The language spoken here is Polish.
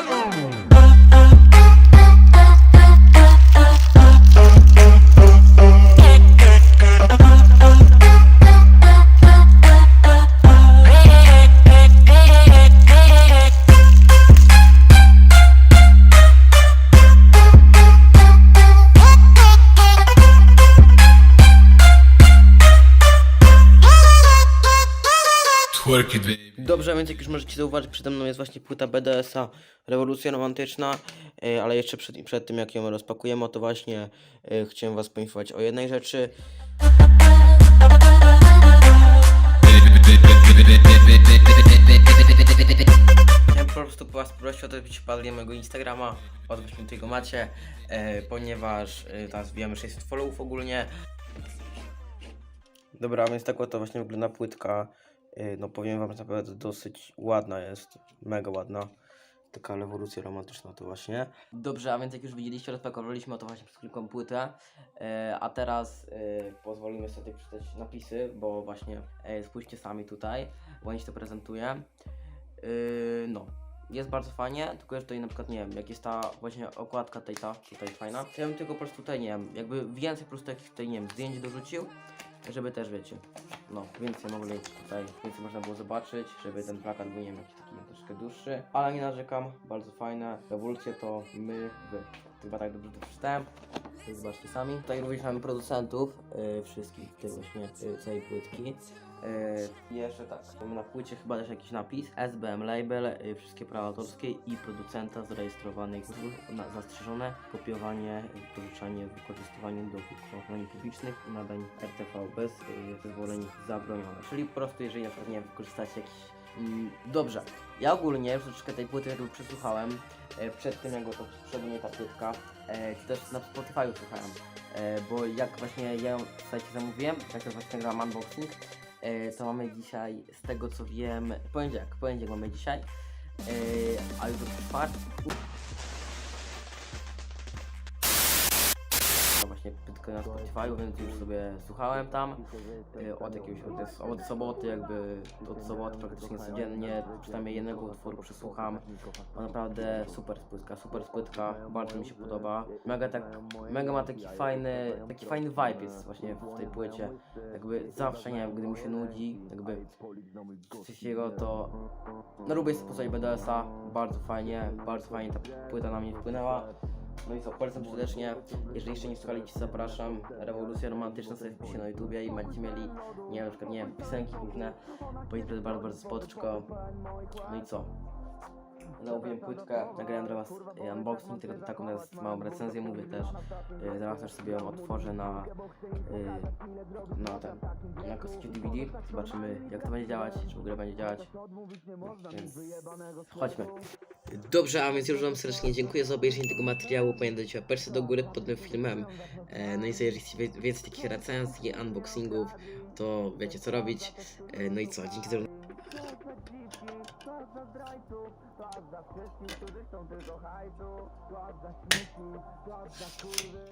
Forever. Twerk it, baby. Dobrze, więc jak już możecie zauważyć, przede mną jest właśnie płyta BDS-a Rewolucja Romantyczna, e, ale jeszcze przed, przed tym jak ją rozpakujemy, to właśnie e, chciałem was poinformować o jednej rzeczy. Chciałem po prostu was prosić o to, żebyście wpadli na mojego Instagrama, od tego macie, e, ponieważ e, tam zbijamy 600 followów ogólnie. Dobra, więc tak oto właśnie wygląda płytka. Yy, No powiem wam, że naprawdę dosyć ładna jest, mega ładna. Taka rewolucja romantyczna to właśnie. Dobrze, a więc jak już widzieliście, rozpakowaliśmy to właśnie przez chwilkę płytę, e, a teraz e, pozwolimy sobie przeczytać napisy, bo właśnie e, spójrzcie sami tutaj, ładnie się to prezentuje. E, no, jest bardzo fajnie, tylko że tutaj na przykład, nie wiem, jak jest ta właśnie okładka tej ta, tutaj fajna. Ja bym tylko po prostu tutaj, nie wiem, jakby więcej po prostu jakichś tutaj, nie wiem, zdjęć dorzucił, żeby też, wiecie, no, więcej mogli tutaj, więcej można było zobaczyć, żeby ten plakat był, nie wiem, jakiś taki troszkę dłuższy, ale nie narzekam, bardzo fajne, rewolucje to my, wy. Chyba tak dobrze to przeczytałem. Zobaczcie sami. Tutaj również mamy producentów yy, wszystkich tej właśnie yy, całej płytki. Yy, jeszcze tak, na płycie chyba też jakiś napis SBM Label, yy, wszystkie prawa autorskie i producenta zarejestrowanych na zastrzeżone kopiowanie, yy, pożyczanie, wykorzystywanie do ochrony publicznych i nadań RTV bez yy, zezwoleń zabronione. Czyli po prostu jeżeli na przykład nie wykorzystacie jakiś Mm, Dobrze. Ja ogólnie już troszeczkę tej płyty jakby przesłuchałem e, przed tym, jak to przebynie ta płytka, e, czy też na Spotify'u słuchałem, bo jak właśnie ja ją słuchajcie, zamówiłem, jak to właśnie gram unboxing, to mamy dzisiaj, z tego co wiem, poniedziałek, poniedziałek mamy dzisiaj, e, a jutro czwartek, na Spotify'u, więc już sobie słuchałem tam e, od jakiegoś od, od soboty jakby od soboty praktycznie codziennie przynajmniej jednego utworu przesłucham. Bo naprawdę super spłytka, super spłytka, bardzo mi się podoba. Mega tak, mega ma taki fajny taki fajny vibe jest właśnie w tej płycie. Jakby zawsze nie wiem, gdy mi się nudzi jakby coś takiego to no lubię posłuchać BDS-a, bardzo fajnie, bardzo fajnie ta płyta na mnie wpłynęła no i co, polecam serdecznie. Jeżeli jeszcze nie słuchaliście, zapraszam. Rewolucja romantyczna sobie wpiszcie na YouTubie i będziecie mieli, nie wiem, na przykład, nie wiem, piosenki jest bardzo, bardzo spoczko. No i co? Zamówiłem płytkę, nagrałem dla was e, unboxing, tylko taką teraz małą recenzję mówię też. E, zaraz też sobie ją otworzę na, e, na ten, na kosmicie DVD. Zobaczymy jak to będzie działać, czy w ogóle będzie działać. Więc chodźmy. Dobrze, a więc już wam serdecznie dziękuję za obejrzenie tego materiału. Pamiętajcie łapeczkę do góry pod tym filmem. No i jeżeli chcecie więcej takich recenzji, unboxingów, to wiecie co robić. No i co, dzięki za Dla wszystkich, którzy chcą tylko hajsu, dla za śmieci, dla za kurwy